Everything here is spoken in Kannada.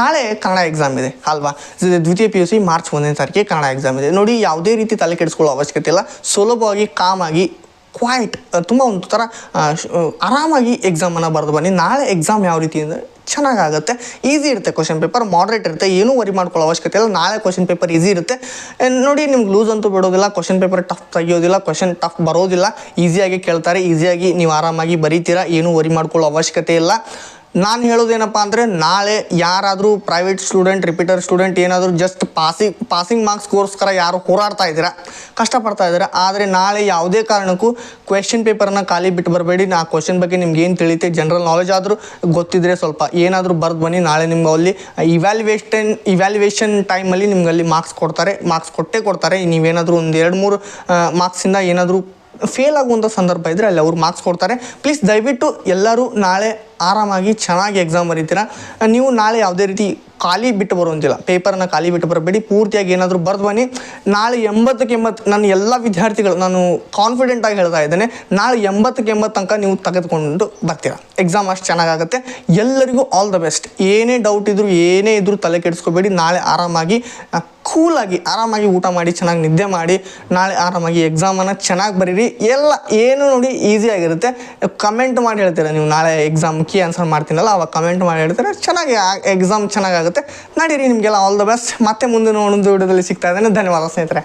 ನಾಳೆ ಕನ್ನಡ ಎಕ್ಸಾಮ್ ಇದೆ, ಅಲ್ವಾ? ದ್ವಿತೀಯ ಪಿ ಯು ಸಿ ಮಾರ್ಚ್ ಒಂದನೇ ತಾರೀಕಿಗೆ ಕನ್ನಡ ಎಕ್ಸಾಮ್ ಇದೆ. ನೋಡಿ, ಯಾವುದೇ ರೀತಿ ತಲೆ ಕೆಡಿಸ್ಕೊಳ್ಳೋ ಅವಶ್ಯಕತೆ ಇಲ್ಲ. ಸುಲಭವಾಗಿ ಕಾಮಾಗಿ ಕ್ವೈಟ್ ತುಂಬ ಒಂದು ಥರ ಆರಾಮಾಗಿ ಎಕ್ಸಾಮನ್ನು ಬರೆದು ಬನ್ನಿ. ನಾಳೆ ಎಕ್ಸಾಮ್ ಯಾವ ರೀತಿ ಅಂದರೆ ಚೆನ್ನಾಗಾಗುತ್ತೆ. ಈಸಿ ಇರುತ್ತೆ ಕ್ವಶನ್ ಪೇಪರ್ ಮಾಡ್ರೇಟ್ ಇರುತ್ತೆ. ಏನೂ ವರಿ ಮಾಡ್ಕೊಳ್ಳೋ ಅವಶ್ಯಕತೆ ಇಲ್ಲ. ನಾಳೆ ಕ್ವಶನ್ ಪೇಪರ್ ಈಸಿ ಇರುತ್ತೆ. ನೋಡಿ, ನಿಮ್ಗೆ ಲೂಸ್ ಅಂತೂ ಬಿಡೋದಿಲ್ಲ ಕ್ವಶನ್ ಪೇಪರ್ ಟಫ್ ತೆಗಿಯೋದಿಲ್ಲ ಕ್ವಶನ್ ಟಫ್ ಬರೋದಿಲ್ಲ. ಈಸಿಯಾಗಿ ಕೇಳ್ತಾರೆ ಈಸಿಯಾಗಿ ನೀವು ಆರಾಮಾಗಿ ಬರೀತೀರಾ, ಏನೂ ವರಿ ಮಾಡ್ಕೊಳ್ಳೋ ಅವಶ್ಯಕತೆ ಇಲ್ಲ. ನಾನು ಹೇಳೋದೇನಪ್ಪ ಅಂದರೆ ನಾಳೆ ಯಾರಾದರೂ ಪ್ರೈವೇಟ್ ಸ್ಟೂಡೆಂಟ್ ರಿಪೀಟರ್ ಸ್ಟೂಡೆಂಟ್ ಏನಾದರೂ ಜಸ್ಟ್ ಪಾಸಿಂಗ್ ಪಾಸಿಂಗ್ ಮಾರ್ಕ್ಸ್ಗೋಸ್ಕರ ಯಾರು ಹೋರಾಡ್ತಾ ಇದ್ದೀರಾ? ಕಷ್ಟಪಡ್ತಾ ಇದ್ದೀರಾ? ಆದರೆ ನಾಳೆ ಯಾವುದೇ ಕಾರಣಕ್ಕೂ ಕ್ವೆಶನ್ ಪೇಪರ್ನ ಖಾಲಿ ಬಿಟ್ಟು ಬರಬೇಡಿ. ನಾ ಕ್ವೆಶನ್ ಬಗ್ಗೆ ನಿಮ್ಗೆ ಏನು ತಿಳಿತೆ ಜನರಲ್ ನಾಲೆಜ್ ಆದರೂ ಗೊತ್ತಿದ್ರೆ ಸ್ವಲ್ಪ ಏನಾದರೂ ಬರೆದು ಬನ್ನಿ. ನಾಳೆ ನಿಮ್ಗೆ ಅಲ್ಲಿ ಇವ್ಯಾಲ್ಯುವೇಷನ್ ಇವ್ಯಾಲ್ಯುವೇಷನ್ ಟೈಮಲ್ಲಿ ನಿಮ್ಗೆ ಅಲ್ಲಿ ಮಾರ್ಕ್ಸ್ ಕೊಡ್ತಾರೆ. ಮಾರ್ಕ್ಸ್ ಕೊಟ್ಟೇ ಕೊಡ್ತಾರೆ. ನೀವೇನಾದರೂ ಒಂದು ಎರಡು ಮೂರು ಮಾರ್ಕ್ಸಿಂದ ಏನಾದರೂ ಫೇಲ್ ಆಗುವಂಥ ಸಂದರ್ಭ ಇದ್ದರೆ ಅಲ್ಲಿ ಅವ್ರು ಮಾರ್ಕ್ಸ್ ಕೊಡ್ತಾರೆ. ಪ್ಲೀಸ್ ದಯವಿಟ್ಟು ಎಲ್ಲರೂ ನಾಳೆ ಆರಾಮಾಗಿ ಚೆನ್ನಾಗಿ ಎಕ್ಸಾಮ್ ಬರೀತೀರಾ. ನೀವು ನಾಳೆ ಯಾವುದೇ ರೀತಿ ಖಾಲಿ ಬಿಟ್ಟು ಬರುವಂತಿಲ್ಲ. ಪೇಪರನ್ನು ಖಾಲಿ ಬಿಟ್ಟು ಬರಬೇಡಿ. ಪೂರ್ತಿಯಾಗಿ ಏನಾದರೂ ಬರೆದು ಬನ್ನಿ. ನಾಳೆ ಎಂಬತ್ತಕ್ಕೆ ಎಂಬತ್ತು ನನ್ನ ಎಲ್ಲ ವಿದ್ಯಾರ್ಥಿಗಳು ನಾನು ಕಾನ್ಫಿಡೆಂಟಾಗಿ ಹೇಳ್ತಾ ಇದ್ದೇನೆ. ನಾಳೆ ಎಂಬತ್ತಕ್ಕೆ ಎಂಬತ್ತು ತನಕ ನೀವು ತೆಗೆದುಕೊಂಡು ಬರ್ತೀರಾ. ಎಕ್ಸಾಮ್ ಅಷ್ಟು ಚೆನ್ನಾಗಾಗುತ್ತೆ. ಎಲ್ಲರಿಗೂ ಆಲ್ ದ ಬೆಸ್ಟ್ ಏನೇ ಡೌಟ್ ಇದ್ದರೂ ಏನೇ ಇದ್ದರೂ ತಲೆ ಕೆಡಿಸ್ಕೋಬೇಡಿ. ನಾಳೆ ಆರಾಮಾಗಿ ಕೂಲಾಗಿ ಆರಾಮಾಗಿ ಊಟ ಮಾಡಿ, ಚೆನ್ನಾಗಿ ನಿದ್ದೆ ಮಾಡಿ, ನಾಳೆ ಆರಾಮಾಗಿ ಎಕ್ಸಾಮನ್ನು ಚೆನ್ನಾಗಿ ಬರೀರಿ. ಎಲ್ಲ ಏನು ನೋಡಿ ಈಸಿ ಆಗಿರುತ್ತೆ. ಕಮೆಂಟ್ ಮಾಡಿ ಹೇಳ್ತೀರಾ ನೀವು? ನಾಳೆ ಎಕ್ಸಾಮ್ ಕೀ ಆನ್ಸರ್ ಮಾಡ್ತೀನಲ್ಲ, ಅವಾಗ ಕಮೆಂಟ್ ಮಾಡಿ ಹೇಳ್ತೀರಾ? ಚೆನ್ನಾಗಿ ಎಕ್ಸಾಮ್ ಚೆನ್ನಾಗಾಗುತ್ತೆ. ನಡೀರಿ ನಿಮಗೆಲ್ಲ ಆಲ್ ದ ಬೆಸ್ಟ್ ಮತ್ತೆ ಮುಂದೆ ಒಂದು ವಿಡಿಯೋದಲ್ಲಿ ಸಿಗ್ತಾ ಇದ್ದೇನೆ. ಧನ್ಯವಾದ ಸ್ನೇಹಿತರೆ.